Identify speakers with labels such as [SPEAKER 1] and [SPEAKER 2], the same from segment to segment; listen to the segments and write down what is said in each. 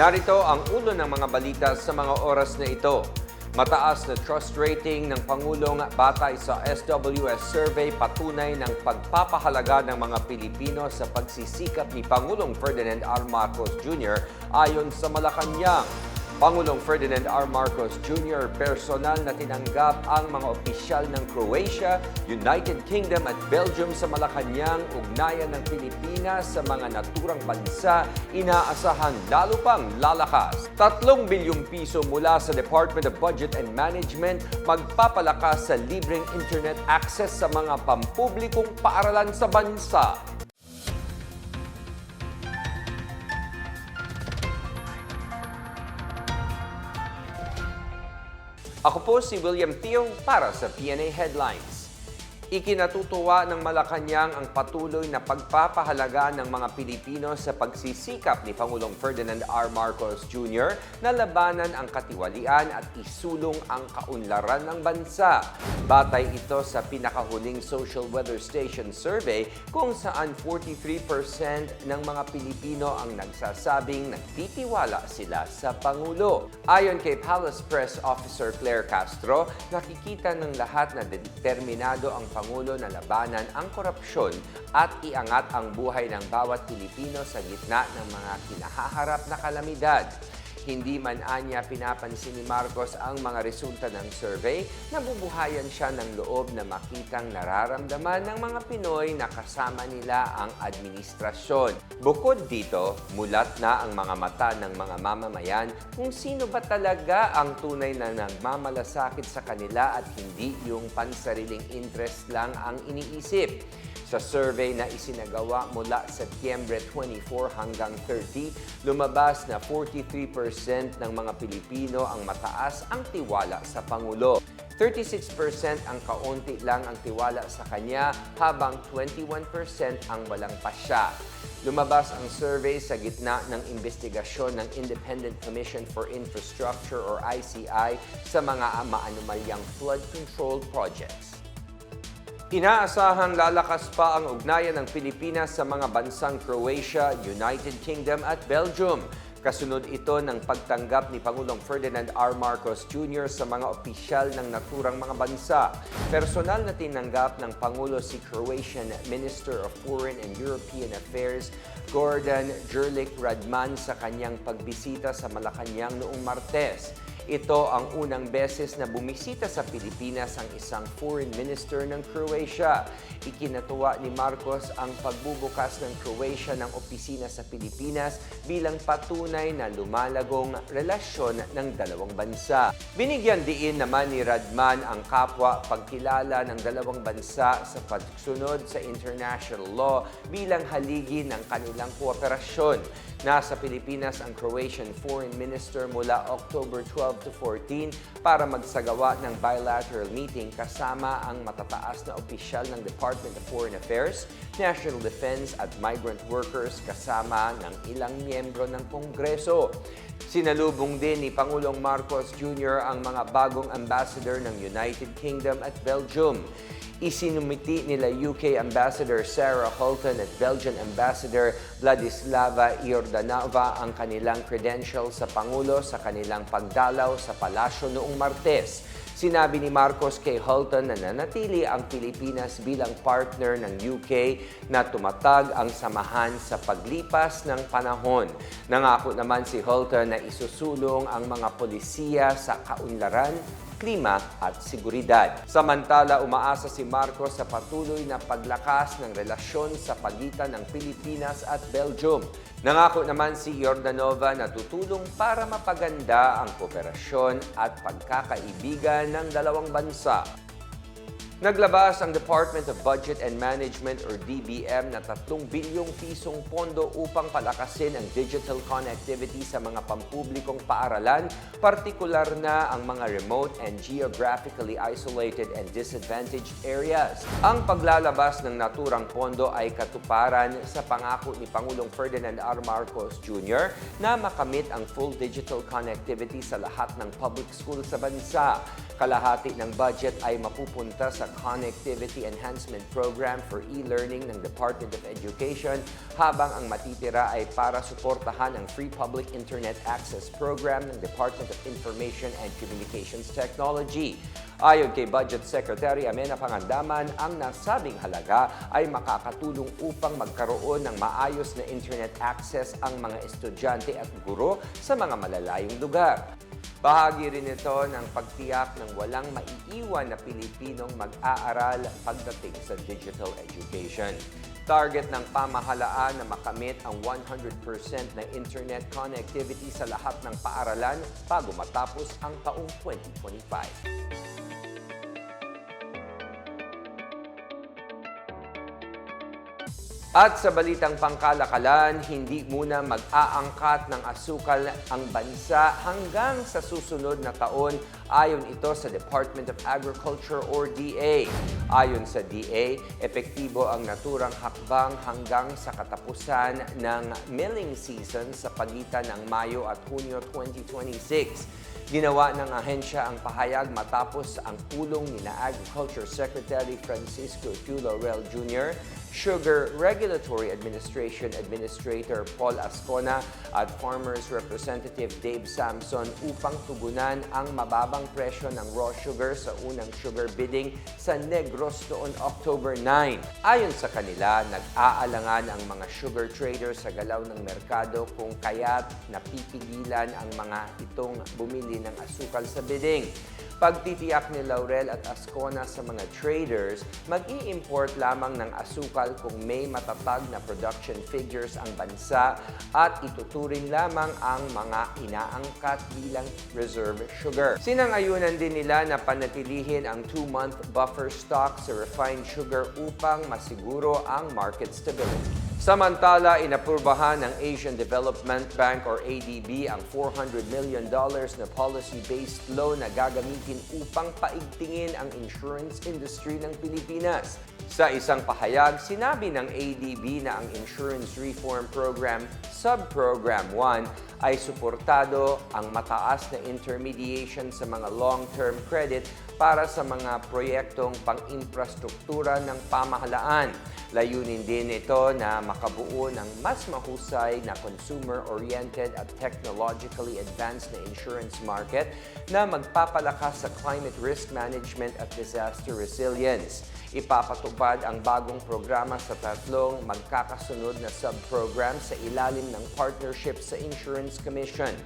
[SPEAKER 1] Narito ang ulo ng mga balita sa mga oras na ito. Mataas na trust rating ng Pangulong batay sa SWS survey patunay ng pagpapahalaga ng mga Pilipino sa pagsisikap ni Pangulong Ferdinand R. Marcos Jr. ayon sa Malacanang. Pangulong Ferdinand R. Marcos Jr. personal na tinanggap ang mga opisyal ng Croatia, United Kingdom at Belgium sa Malacanang ugnayan ng Pilipinas sa mga naturang bansa inaasahan lalo pang lalakas. Tatlong bilyong piso mula sa Department of Budget and Management magpapalakas sa libreng internet access sa mga pampublikong paaralan sa bansa. Ako po si William Theo para sa PNA Headlines. Ikinatutuwa ng Malacanang ang patuloy na pagpapahalaga ng mga Pilipino sa pagsisikap ni Pangulong Ferdinand R. Marcos Jr. na labanan ang katiwalian at isulong ang kaunlaran ng bansa. Batay ito sa pinakahuling Social Weather Station survey kung saan 43% ng mga Pilipino ang nagsasabing nagtitiwala sila sa Pangulo. Ayon kay Palace Press Officer Claire Castro, nakikita ng lahat na determinado ang Pangulo na labanan ang korupsyon at iangat ang buhay ng bawat Pilipino sa gitna ng mga kinahaharap na kalamidad. Hindi man anya pinapansin ni Marcos ang mga resulta ng survey, nabubuhayan siya ng loob na makitang nararamdaman ng mga Pinoy na kasama nila ang administrasyon. Bukod dito, mulat na ang mga mata ng mga mamamayan kung sino ba talaga ang tunay na nagmamalasakit sa kanila at hindi yung pansariling interest lang ang iniisip. Sa survey na isinagawa mula Setyembre 24 hanggang 30, lumabas na 43% ng mga Pilipino ang mataas ang tiwala sa Pangulo. 36% ang kaunti lang ang tiwala sa kanya habang 21% ang walang pasya. Lumabas ang survey sa gitna ng investigasyon ng Independent Commission for Infrastructure or ICI sa mga maanumalyang flood control projects. Inaasahang lalakas pa ang ugnayan ng Pilipinas sa mga bansang Croatia, United Kingdom at Belgium. Kasunod ito ng pagtanggap ni Pangulong Ferdinand R. Marcos Jr. sa mga opisyal ng naturang mga bansa. Personal na tinanggap ng Pangulo si Croatian Minister of Foreign and European Affairs Gordon Jerlik Radman sa kanyang pagbisita sa Malacanang noong Martes. Ito ang unang beses na bumisita sa Pilipinas ang isang foreign minister ng Croatia. Ikinatuwa ni Marcos ang pagbubukas ng Croatia ng opisina sa Pilipinas bilang patunay na lumalagong relasyon ng dalawang bansa. Binigyan diin naman ni Radman ang kapwa pagkilala ng dalawang bansa sa pagsunod sa international law bilang haligi ng kanilang kooperasyon. Nasa Pilipinas ang Croatian Foreign Minister mula October 12 to 14 para magsagawa ng bilateral meeting kasama ang matataas na opisyal ng Department of Foreign Affairs, National Defense at migrant workers kasama ng ilang miyembro ng Kongreso. Sinalubong din ni Pangulong Marcos Jr. ang mga bagong ambassador ng United Kingdom at Belgium. Isinumiti nila UK Ambassador Sarah Holton at Belgian Ambassador Vladislava Iordanova ang kanilang credentials sa Pangulo sa kanilang pagdalaw sa palasyo noong Martes. Sinabi ni Marcos kay Holton na nanatili ang Pilipinas bilang partner ng UK na tumatag ang samahan sa paglipas ng panahon. Nangako naman si Holton na isusulong ang mga polisiya sa kaunlaran klima at seguridad. Samantala, umaasa si Marcos sa patuloy na paglakas ng relasyon sa pagitan ng Pilipinas at Belgium. Nangako naman si Yordanova na tutulong para mapaganda ang kooperasyon at pagkakaibigan ng dalawang bansa. Naglabas ang Department of Budget and Management or DBM na 3 bilyong pisong pondo upang palakasin ang digital connectivity sa mga pampublikong paaralan, partikular na ang mga remote and geographically isolated and disadvantaged areas. Ang paglalabas ng naturang pondo ay katuparan sa pangako ni Pangulong Ferdinand R. Marcos Jr. na makamit ang full digital connectivity sa lahat ng public school sa bansa. Kalahati ng budget ay mapupunta sa sa Connectivity Enhancement Program for E-Learning ng Department of Education habang ang matitira ay para suportahan ang Free Public Internet Access Program ng Department of Information and Communications Technology. Ayon kay Budget Secretary Amena Pangandaman, ang nasabing halaga ay makakatulong upang magkaroon ng maayos na internet access ang mga estudyante at guro sa mga malalayong lugar. Bahagi rin ito ng pagtiyak ng walang maiiwan na Pilipinong mag-aaral pagdating sa digital education. Target ng pamahalaan na makamit ang 100% na internet connectivity sa lahat ng paaralan bago matapos ang taong 2025. At sa balitang pangkalakalan, hindi muna mag-aangkat ng asukal ang bansa hanggang sa susunod na taon ayon ito sa Department of Agriculture or DA. Ayon sa DA, epektibo ang naturang hakbang hanggang sa katapusan ng milling season sa pagitan ng Mayo at Hunyo 2026. Ginawa ng ahensya ang pahayag matapos ang pulong ni na Agriculture Secretary Francisco Q. Jr., Sugar Regulatory Administration Administrator Paul Ascona at Farmers Representative Dave Samson upang tugunan ang mababang presyo ng raw sugar sa unang sugar bidding sa Negros noon October 9. Ayon sa kanila, nag-aalangan ang mga sugar traders sa galaw ng merkado kung kaya't napipigilan ang mga itong bumili ng asukal sa bidding. Pagtitiyak ni Laurel at Ascona sa mga traders, mag-i-import lamang ng asukal kung may matatag na production figures ang bansa at ituturing lamang ang mga inaangkat bilang reserve sugar. Sinangayunan din nila na panatilihin ang two-month buffer stock sa refined sugar upang masiguro ang market stability. Samantala, inapurbahan ng Asian Development Bank or ADB ang $400 million na policy-based loan na gagamitin upang paigtingin ang insurance industry ng Pilipinas. Sa isang pahayag, sinabi ng ADB na ang Insurance Reform Program Subprogram 1 ay suportado ang mataas na intermediation sa mga long-term credit para sa mga proyektong pang-infrastruktura ng pamahalaan. Layunin din ito na makabuo ng mas mahusay na consumer-oriented at technologically advanced na insurance market na magpapalakas sa climate risk management at disaster resilience. Ipapatupad ang bagong programa sa tatlong magkakasunod na sub-program sa ilalim ng partnership sa Insurance Commission.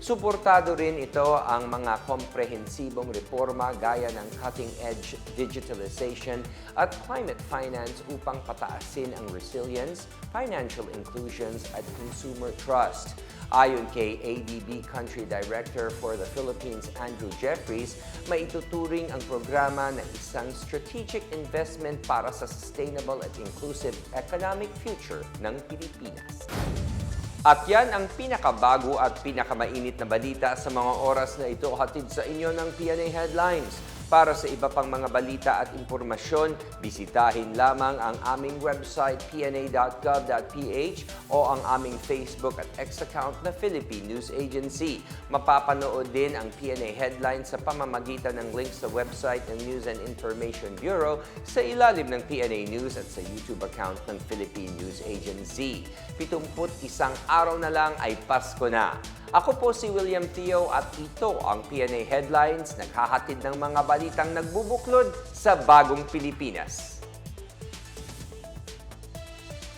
[SPEAKER 1] Suportado rin ito ang mga komprehensibong reforma gaya ng cutting-edge digitalization at climate finance upang pataasin ang resilience, financial inclusions at consumer trust. Ayon kay ADB Country Director for the Philippines, Andrew Jeffries, maituturing ang programa na isang strategic investment para sa sustainable at inclusive economic future ng Pilipinas. At yan ang pinakabago at pinakamainit na balita sa mga oras na ito hatid sa inyo ng PNA Headlines. Para sa iba pang mga balita at impormasyon, bisitahin lamang ang aming website pna.gov.ph o ang aming Facebook at X account na Philippine News Agency. Mapapanood din ang PNA Headlines sa pamamagitan ng links sa website ng News and Information Bureau sa ilalim ng PNA News at sa YouTube account ng Philippine News Agency. 71 araw na lang ay Pasko na. Ako po si William Theo at ito ang PNA Headlines, naghahatid ng mga balitang nagbubuklod sa bagong Pilipinas.